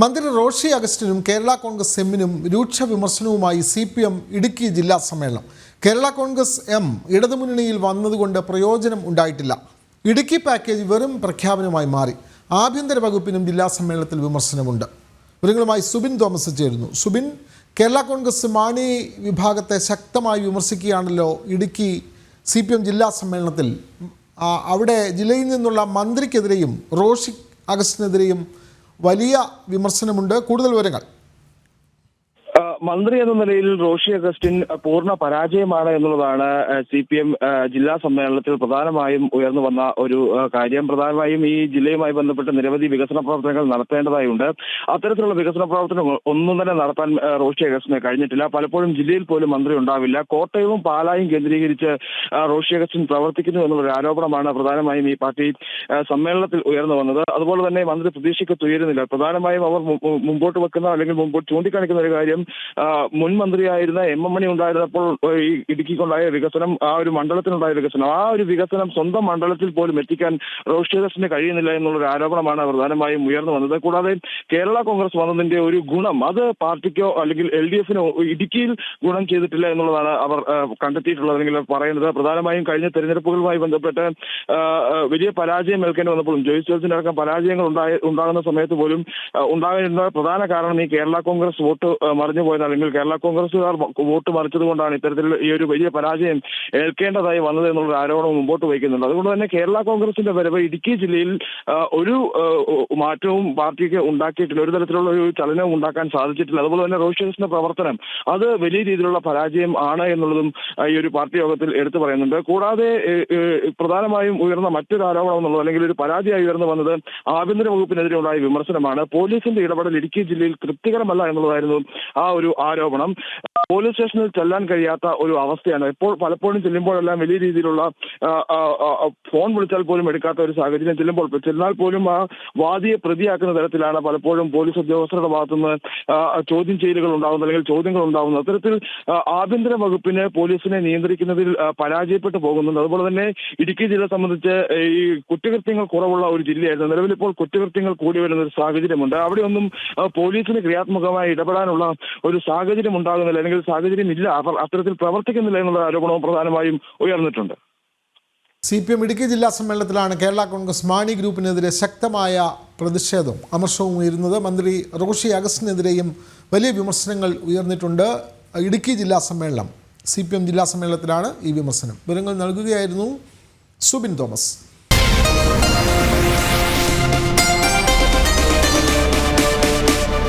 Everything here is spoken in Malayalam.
മന്ത്രി റോഷി അഗസ്റ്റിനും കേരള കോൺഗ്രസ് എമ്മിനും രൂക്ഷ വിമർശനവുമായി സി പി എം ഇടുക്കി ജില്ലാ സമ്മേളനം. കേരള കോൺഗ്രസ് എം ഇടതുമുന്നണിയിൽ വന്നതുകൊണ്ട് പ്രയോജനം ഉണ്ടായിട്ടില്ല. ഇടുക്കി പാക്കേജ് വെറും പ്രഖ്യാപനമായി മാറി. ആഭ്യന്തര വകുപ്പിനും ജില്ലാ സമ്മേളനത്തിൽ വിമർശനമുണ്ട്. വിവരങ്ങളുമായി സുബിൻ തോമസ് ചേരുന്നു. സുബിൻ കേരള കോൺഗ്രസ് മാണി വിഭാഗത്തെ ശക്തമായി വിമർശിക്കുകയാണല്ലോ ഇടുക്കി സി പി എം ജില്ലാ സമ്മേളനത്തിൽ. അവിടെ ജില്ലയിൽ നിന്നുള്ള മന്ത്രിക്കെതിരെയും റോഷി അഗസ്റ്റിനെതിരെയും വലിയ വിമർശനമുണ്ട്. കൂടുതൽ വിവരങ്ങൾ മന്ത്രി എന്ന നിലയിൽ റോഷി അഗസ്റ്റിൻ പൂർണ പരാജയമാണ് എന്നുള്ളതാണ് സി പി എം ജില്ലാ സമ്മേളനത്തിൽ പ്രധാനമായും ഉയർന്നു വന്ന ഒരു കാര്യം. പ്രധാനമായും ഈ ജില്ലയുമായി ബന്ധപ്പെട്ട് നിരവധി വികസന പ്രവർത്തനങ്ങൾ നടത്തേണ്ടതായുണ്ട്. അത്തരത്തിലുള്ള വികസന പ്രവർത്തനങ്ങൾ ഒന്നും തന്നെ നടത്താൻ റോഷി അഗസ്റ്റിന് കഴിഞ്ഞിട്ടില്ല. പലപ്പോഴും ജില്ലയിൽ പോലും മന്ത്രി ഉണ്ടാവില്ല. കോട്ടയവും പാലായും കേന്ദ്രീകരിച്ച് റോഷി അഗസ്റ്റിൻ പ്രവർത്തിക്കുന്നു എന്നുള്ള ആരോപണമാണ് പ്രധാനമായും ഈ പാർട്ടി സമ്മേളനത്തിൽ ഉയർന്നു വന്നത്. അതുപോലെ തന്നെ മന്ത്രി പ്രതീക്ഷയ്ക്ക് തുയരുന്നില്ല. പ്രധാനമായും അവർ മുമ്പോട്ട് വെക്കുന്ന അല്ലെങ്കിൽ മുമ്പോട്ട് ചൂണ്ടിക്കാണിക്കുന്ന ഒരു കാര്യം മുൻ മന്ത്രിയായിരുന്ന എം എം മണി ഉണ്ടായിരുന്നപ്പോൾ ഈ ഇടുക്കിക്കുണ്ടായ വികസനം ആ ഒരു മണ്ഡലത്തിനുണ്ടായ വികസനം ആ ഒരു വികസനം സ്വന്തം മണ്ഡലത്തിൽ പോലും എത്തിക്കാൻ റോഷി കഴിയുന്നില്ല എന്നുള്ള ഒരു ആരോപണമാണ് പ്രധാനമായും ഉയർന്നു വന്നത്. കൂടാതെ കേരള കോൺഗ്രസ് വന്നതിന്റെ ഒരു ഗുണം അത് പാർട്ടിക്കോ അല്ലെങ്കിൽ എൽ ഡി എഫിനോ ഇടുക്കിയിൽ ഗുണം ചെയ്തിട്ടില്ല എന്നുള്ളതാണ് അവർ കണ്ടെത്തിയിട്ടുള്ളത് അല്ലെങ്കിൽ പറയുന്നത്. പ്രധാനമായും കഴിഞ്ഞ തെരഞ്ഞെടുപ്പുകളുമായി ബന്ധപ്പെട്ട് വലിയ പരാജയം ഏൽക്കേണ്ടി വന്നപ്പോഴും ജോയിസ് ജോർജിന്റെ അടക്കം പരാജയങ്ങൾ ഉണ്ടാകുന്ന സമയത്ത് പോലും ഉണ്ടാകുന്ന പ്രധാന കാരണം ഈ കേരള കോൺഗ്രസ് വോട്ട് മറിഞ്ഞു പോയത് അല്ലെങ്കിൽ കേരള കോൺഗ്രസുകാർ വോട്ട് മറിച്ചത് കൊണ്ടാണ് ഇത്തരത്തിൽ ഈ ഒരു വലിയ പരാജയം ഏൽക്കേണ്ടതായി വന്നത് എന്നുള്ളൊരു ആരോപണം മുമ്പോട്ട് വയ്ക്കുന്നുണ്ട്. അതുകൊണ്ട് തന്നെ കേരള കോൺഗ്രസിന്റെ വരവ് ഇടുക്കി ജില്ലയിൽ ഒരു മാറ്റവും പാർട്ടിക്ക് ഉണ്ടാക്കിയിട്ടില്ല. ഒരു തരത്തിലുള്ള ഒരു ചലനവും ഉണ്ടാക്കാൻ സാധിച്ചിട്ടില്ല. അതുപോലെ തന്നെ റോഷ്യസിന്റെ പ്രവർത്തനം അത് വലിയ രീതിയിലുള്ള പരാജയം ആണ് എന്നുള്ളതും ഈ ഒരു പാർട്ടി യോഗത്തിൽ എടുത്തു പറയുന്നുണ്ട്. കൂടാതെ പ്രധാനമായും ഉയർന്ന മറ്റൊരു ആരോപണം എന്നുള്ളത് അല്ലെങ്കിൽ ഒരു പരാതിയായി ഉയർന്നു വന്നത് ആഭ്യന്തര വകുപ്പിനെതിരെ ഉണ്ടായ വിമർശനമാണ്. പോലീസിന്റെ ഇടപെടൽ ഇടുക്കി ജില്ലയിൽ തൃപ്തികരമല്ല എന്നുള്ളതായിരുന്നു ആ ഒരു ആരോപണം പോലീസ് സ്റ്റേഷനിൽ ചെല്ലാൻ കഴിയാത്ത ഒരു അവസ്ഥയാണ്. ഇപ്പോൾ പലപ്പോഴും ചെല്ലുമ്പോഴെല്ലാം വലിയ രീതിയിലുള്ള ഫോൺ വിളിച്ചാൽ പോലും എടുക്കാത്ത ഒരു സാഹചര്യം ചെല്ലുമ്പോൾ ചെന്നാൽ പോലും ആ വാദിയെ പ്രതിയാക്കുന്ന തരത്തിലാണ് പലപ്പോഴും പോലീസ് ഉദ്യോഗസ്ഥരുടെ ഭാഗത്തുനിന്ന് ചോദ്യം ചെയ്യലുകൾ ഉണ്ടാകുന്നത് അല്ലെങ്കിൽ ചോദ്യങ്ങൾ ഉണ്ടാകുന്നത് അത്തരത്തിൽ ആഭ്യന്തര വകുപ്പിന് പോലീസിനെ നിയന്ത്രിക്കുന്നതിൽ പരാജയപ്പെട്ടു പോകുന്നുണ്ട്. അതുപോലെ തന്നെ ഇടുക്കി ജില്ല സംബന്ധിച്ച് ഈ കുറ്റകൃത്യങ്ങൾ കുറവുള്ള ഒരു ജില്ലയായിരുന്നു. നിലവിൽ ഇപ്പോൾ കുറ്റകൃത്യങ്ങൾ കൂടി വരുന്ന ഒരു സാഹചര്യമുണ്ട്. അവിടെയൊന്നും പോലീസിന് ക്രിയാത്മകമായി ഇടപെടാനുള്ള ഒരു സാഹചര്യം ഉണ്ടാകുന്നില്ല. അല്ലെങ്കിൽ സാഹചര്യം ഇല്ല അവർ അത്തരത്തിൽ പ്രവർത്തിക്കുന്നില്ല എന്നുള്ള ആരോപണവും പ്രധാനമായും ഉയർന്നിട്ടുണ്ട്. സി പി എം ഇടുക്കി ജില്ലാ സമ്മേളനത്തിലാണ് കേരള കോൺഗ്രസ് മാണി ഗ്രൂപ്പിനെതിരെ ശക്തമായ പ്രതിഷേധം. അമർഷവും ഉയരുന്നത് മന്ത്രി റോഷി അഗസ്റ്റിനെതിരെയും വലിയ വിമർശനങ്ങൾ ഉയർന്നിട്ടുണ്ട്. ഇടുക്കി ജില്ലാ സമ്മേളനം. സി പി എം ജില്ലാ സമ്മേളനത്തിലാണ് ഈ വിമർശനം. വിവരങ്ങൾ നൽകുകയായിരുന്നു സുബിൻ തോമസ്.